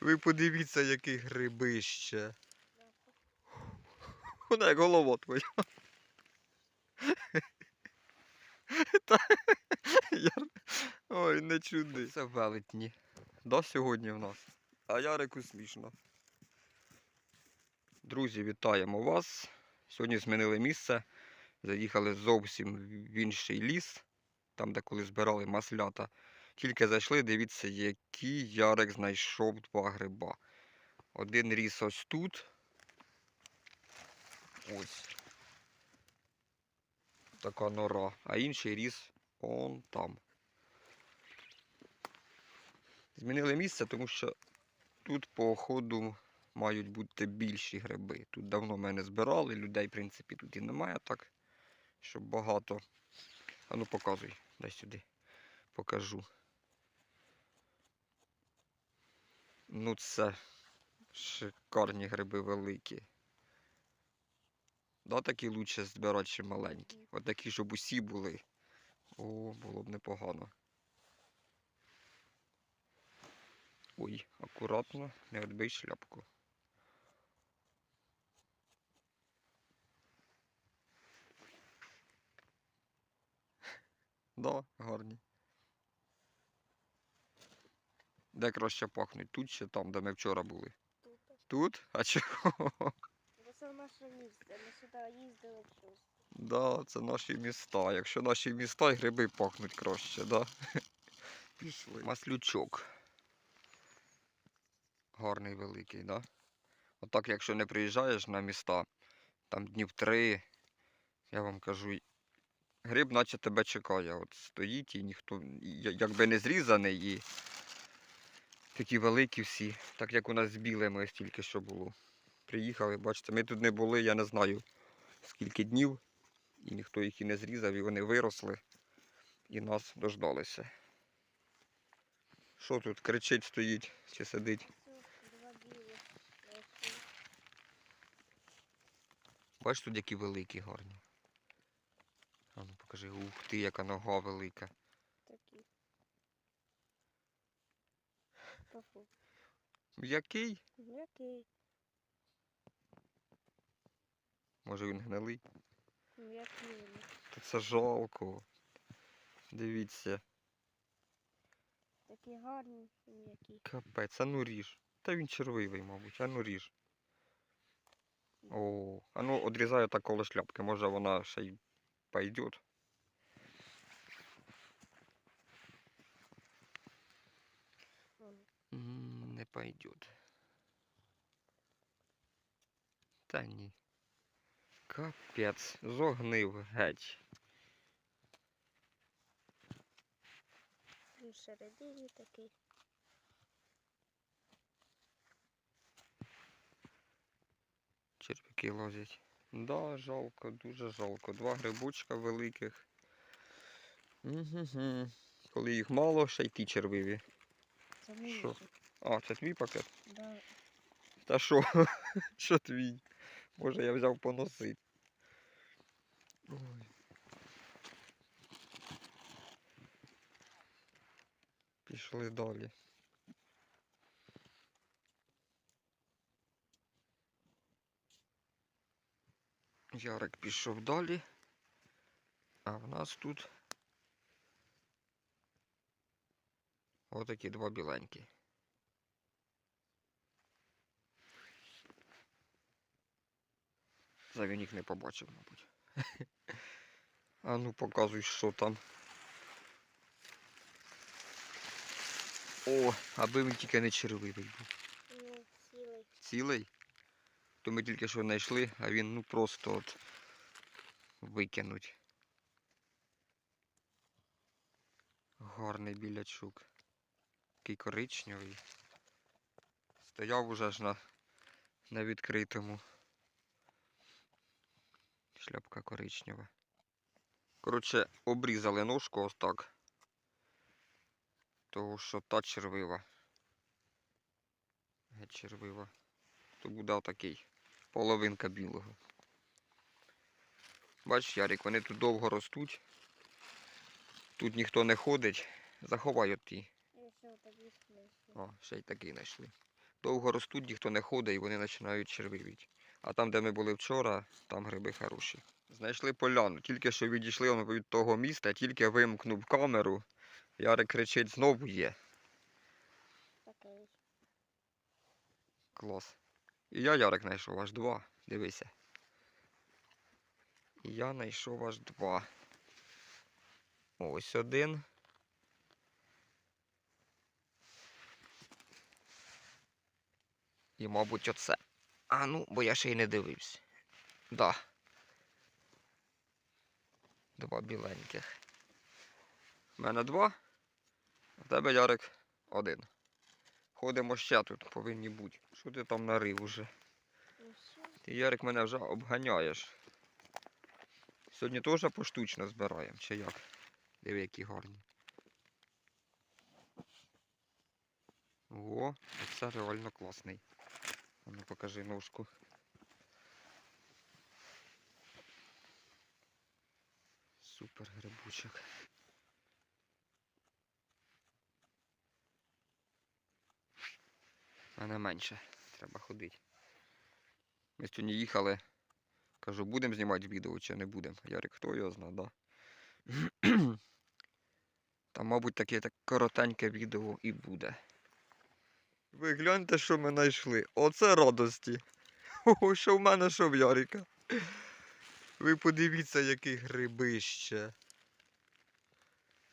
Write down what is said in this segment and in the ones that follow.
Ви подивіться, яке грибище. Вона як голова твоя. Та, Яр... Ой, не чуди. Це велетні. Да, сьогодні в нас. А Ярику смішно. Друзі, вітаємо вас. Сьогодні змінили місце. Заїхали зовсім в інший ліс, там, де коли збирали маслята. Тільки зайшли, дивіться, який Ярик знайшов два гриба. Один ріс ось тут. Ось. Така нора. А інший ріс он там. Змінили місце, тому що тут по ходу мають бути більші гриби. Тут давно мене збирали, людей, в принципі, тут і немає так, щоб багато. А ну показуй, дай сюди. Покажу. Ну це шикарні гриби великі. Да, такі лучше збирати, чим маленькі. От такі, щоб усі були. О, було б непогано. Ой, акуратно, не відбий шляпку. Да, гарні. Де краще пахнуть? Тут чи там, де ми вчора були? Тут. Тут? А чого? Бо це наше місце. Ми сюди їздили щось. Да, це наші міста. Якщо наші міста, і гриби пахнуть краще, да? Пішли. Маслючок. Гарний великий, да? Отак, якщо не приїжджаєш на міста, там днів три, я вам кажу, гриб наче тебе чекає. От стоїть і ніхто, якби не зрізаний і такі великі всі, так як у нас з білими ось тільки що було. Приїхали, бачите, ми тут не були, я не знаю скільки днів, і ніхто їх і не зрізав, і вони виросли і нас дождалися. Що тут кричить, стоїть чи сидить? Бачиш тут які великі гарні. А ну покажи, ух ти, яка нога велика. Такі. Папу. Який? М'який. Може він гнилий? М'який. Та це жалко. Дивіться, Такі гарні і м'які. капець, а ну ріж. Та він червивий, мабуть, а ну ріж. О, а ну одрізаю так коло шляпки, може вона ще й пойдет. Пойдет. Та ні. Капець, зогнив геть. Він всередині такий. Черв'яки лазять. Да, жалко, дуже жалко. Два грибочка великих. Угу. Коли їх мало, ще й ті червиві. Що? А, це твій пакет? Да. Та що? Що твій? Може я взяв поносить. Ой. Пішли далі. Ярик пішов далі. А в нас тут отакі два біленькі. Це він їх не побачив, мабуть. А ну показуй, що там. О, аби він тільки не червивий був. Ну, цілий. Цілий. То ми тільки що знайшли, а він ну просто от викинуть. Гарний білячук. Такий коричневий. Стояв уже ж на, на відкритому. Шляпка коричнева. Коротше, обрізали ножку ось так. Того, що та червива. Геть червива. То буде такий половинка білого. Бачиш, Ярик, вони тут довго ростуть. Тут ніхто не ходить. Заховай от ті. О, ще й такий знайшли. довго ростуть, ніхто не ходить і вони починають червивіти. А там, де ми були вчора, там гриби хороші. Знайшли поляну. Тільки що відійшли від того міста, тільки вимкнув камеру. Ярик кричить, знову є. Такий. Клас. І я Ярик знайшов аж два. Дивися. І я знайшов аж два. Ось один. І, мабуть, оце. А ну, бо я ще й не дивився. Да. Два біленьких. У мене два. А в тебе, Ярик, один. Ходимо ще тут, повинні бути. Що ти там нарив уже? Ну. Ти, Ярик, мене вже обганяєш. Сьогодні теж поштучно збираємо, чи як? Диви, які гарні. О, це реально класний. Ну покажи ножку. Супер грибочок. А не менше. Треба ходити. Ми сьогодні їхали. Кажу, будемо знімати відео чи не будемо. Ярик, хто його зна, да? Там, мабуть, таке так коротеньке відео і буде. Ви гляньте, що ми знайшли. Оце радості. О, що в мене, що в Ярика. Ви подивіться, яке грибище.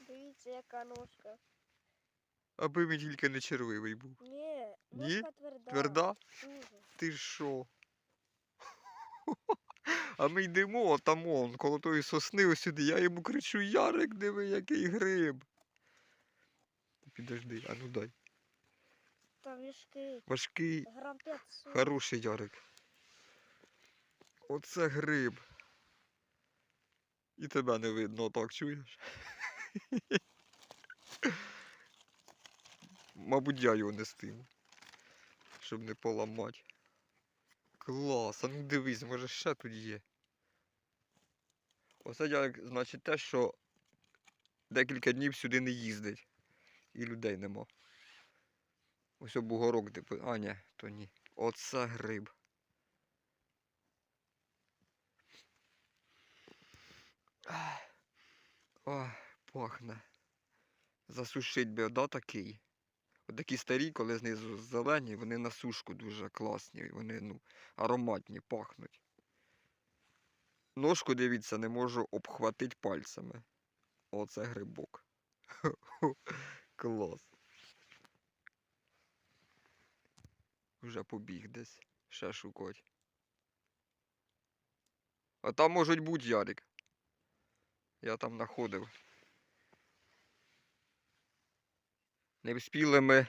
Дивіться, яка ножка. Аби він тільки не червивий був. Ні, Ні? тверда. Тверда? Дуже. Ти що? А ми йдемо, а там он, коло тої сосни ось сюди. Я йому кричу, Ярик, диви, який гриб. Підожди, а ну дай. Там мішки. Важкий, Грам 500. хороший Ярик. Оце гриб. І тебе не видно, так чуєш? Мабуть, я його нестиму. Щоб не поламати. Клас, а ну дивись, може ще тут є. Оце як, значить, те, що декілька днів сюди не їздить. І людей нема. Ось бугорок, де. А, ні, то ні. Оце гриб. Ой, пахне. Засушить би, да, такий. От такі старі, коли знизу зелені, вони на сушку дуже класні. Вони, ну, ароматні, пахнуть. Ножку, дивіться, не можу обхватити пальцями. Оце грибок. Клас. Вже побіг десь. Ще шукать. А там можуть бути Ярик. Я там знаходив. Не вспіли ми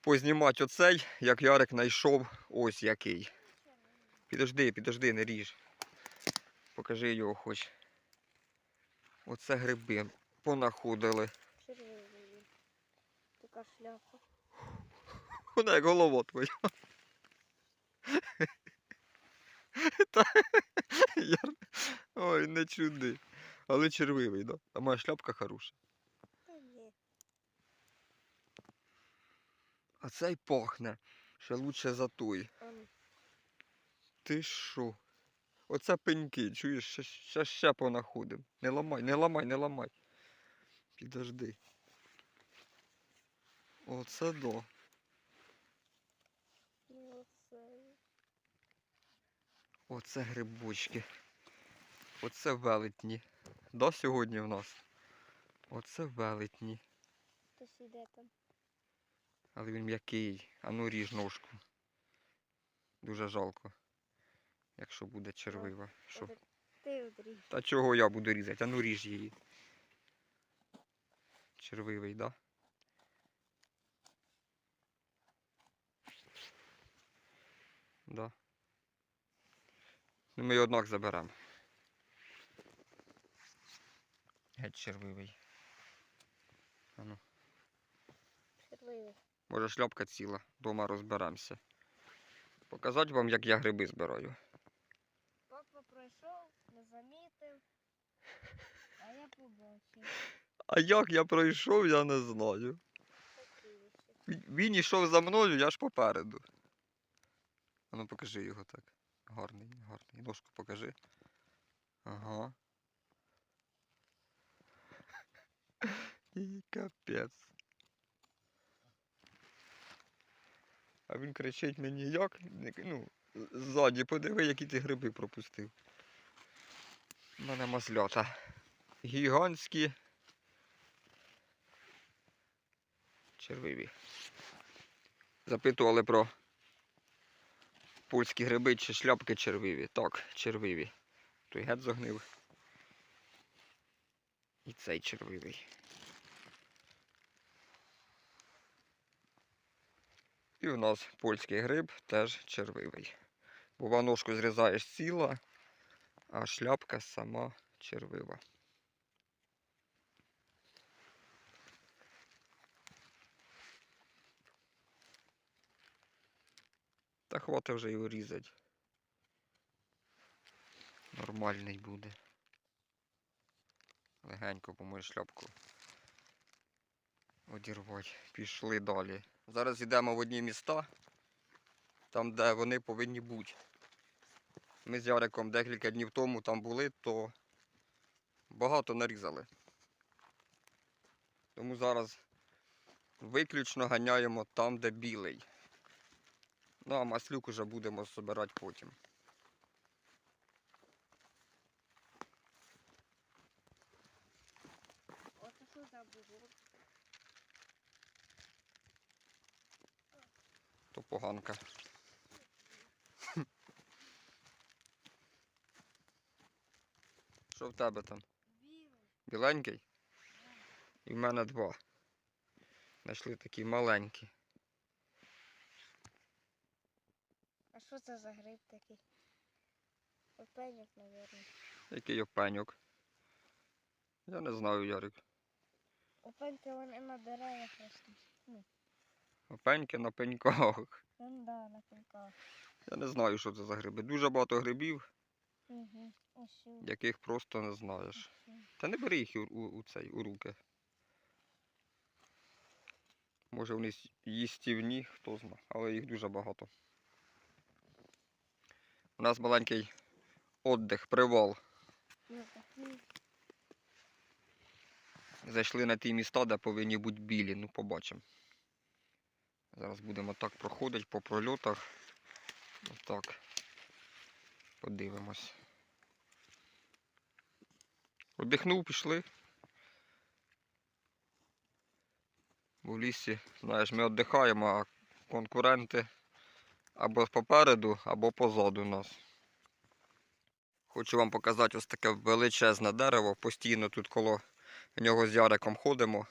познімати оцей, як Ярик знайшов ось який. Підожди, підожди, не ріж. Покажи його хоч. Оце гриби понаходили. Червивий. Така шляпа. Вона як голова твоя. Та. Ой, не чуди. Але червивий, да? А моя шляпка хороша. А цей пахне. Ще лучше за той. Ну, Ти що? Оце пеньки, чуєш, ще, ще, ще понаходим. Не ламай, не ламай, не ламай. Підожди. Оце до. ну оце. Оце грибочки. Оце велетні. Да, сьогодні в нас? Оце велетні. Хтось іде там. Але він м'який. А ну ріж ножку. Дуже жалко. Якщо буде червива. Що? Ти. Та чого я буду різати? А ну ріж її. Червивий, да? Да. Ну ми його однак заберемо. Геть червивий. А ну. Червивий. Може шляпка ціла, дома розберемося. Показати вам, як я гриби збираю. Папа пройшов, не замітив. А я побачив. А як я пройшов, я не знаю. Він, він йшов за мною, я ж попереду. А ну покажи його так. Гарний, гарний. Ножку покажи. Ага. І капець. А він кричить мені як? Ну, ззаді подиви, які ти гриби пропустив. У мене маслята. Гігантські. Червиві. Запитували про польські гриби чи шляпки червиві. Так, червиві. Той гет загнив. І цей червивий. І у нас польський гриб теж червивий. Бува ножку зрізаєш ціла, а шляпка сама червива. Та хватить вже його різати. Нормальний буде. Легенько помою шляпку. Одірвати. Пішли далі. Зараз йдемо в одні міста, там де вони повинні бути. Ми з Яриком декілька днів тому там були, то багато нарізали. Тому зараз виключно ганяємо там, де білий. Ну а маслюк уже будемо збирати потім. От що за бугор? То поганка. Що в тебе там? Білий. Біленький? І в мене два. Знайшли такі маленькі. Що це за гриб такий? Опеньок, мабуть. Який опеньок? Я не знаю, Ярик. Опеньки вони на деревах ростуть. Опеньки на пеньках. Ну да, на пеньках. Я не знаю, що це за гриби. Дуже багато грибів, Угу. Ось сюди. яких просто не знаєш. Та не бери їх у, у, у цей, у руки. Може вони с- їстівні, хто знає, але їх дуже багато. У нас маленький отдих, привал. Зайшли на ті міста, де повинні бути білі, ну побачимо. Зараз будемо так проходити по прольотах. Отак. Подивимось. Оддихнув, пішли. Бо в лісі, знаєш, ми віддихаємо, а конкуренти або попереду, або позаду нас. Хочу вам показати ось таке величезне дерево. Постійно тут коло нього з Яриком ходимо.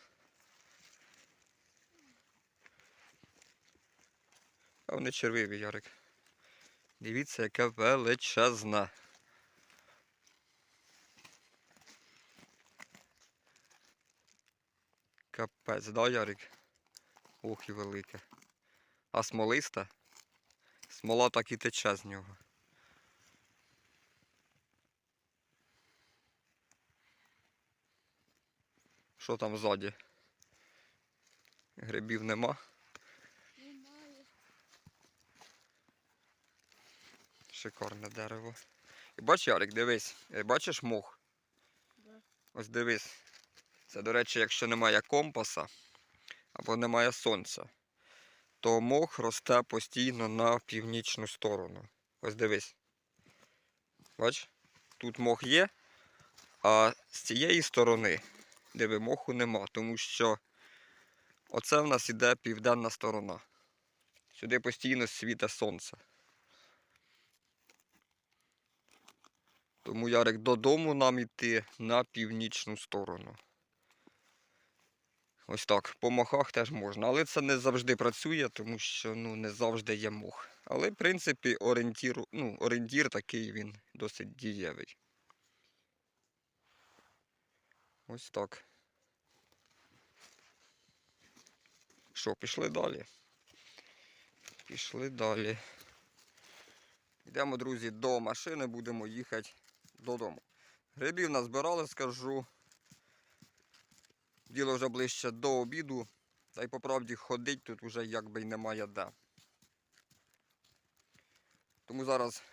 А вони червиві, Ярик. Дивіться, яке величезне. Капець, да, Ярик? Ох і велике. А смолиста? Смола так і тече з нього. Що там ззаді? Грибів нема. Немає. Шикарне дерево. І бач, Ярик, дивись, е, бачиш мох? Да. Ось дивись. Це, до речі, якщо немає компаса або немає сонця, то мох росте постійно на північну сторону. Ось дивись. Бач? Тут мох є, а з цієї сторони, диви, моху нема, тому що оце в нас іде південна сторона. Сюди постійно світе сонце. Тому Ярик додому нам йти на північну сторону. Ось так. По мохах теж можна. Але це не завжди працює, тому що ну, не завжди є мох. Але, в принципі, орієнтір, ну, орієнтір такий він досить дієвий. Ось так. Що, пішли далі? Пішли далі. Йдемо, друзі, до машини, будемо їхати додому. Грибів назбирали, скажу. Діло вже ближче до обіду. Та й по правді ходить тут уже якби й немає де. Тому зараз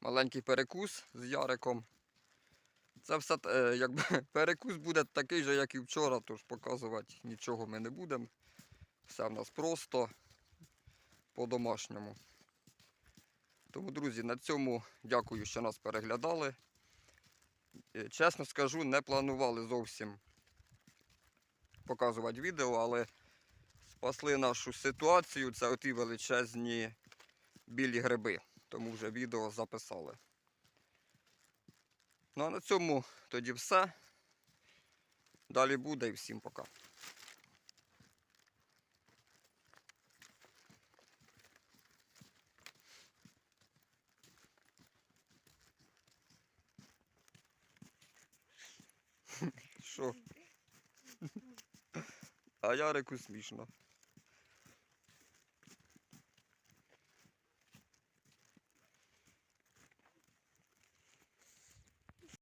маленький перекус з Яриком. Це все е, якби перекус буде такий же, як і вчора, тож показувати нічого ми не будемо. Все в нас просто по-домашньому. Тому, друзі, на цьому дякую, що нас переглядали. Е, Чесно скажу, не планували зовсім показувати відео, але спасли нашу ситуацію. Це оті величезні білі гриби. Тому вже відео записали. Ну а на цьому тоді все. Далі буде і всім пока. Що? А Ярику смішно.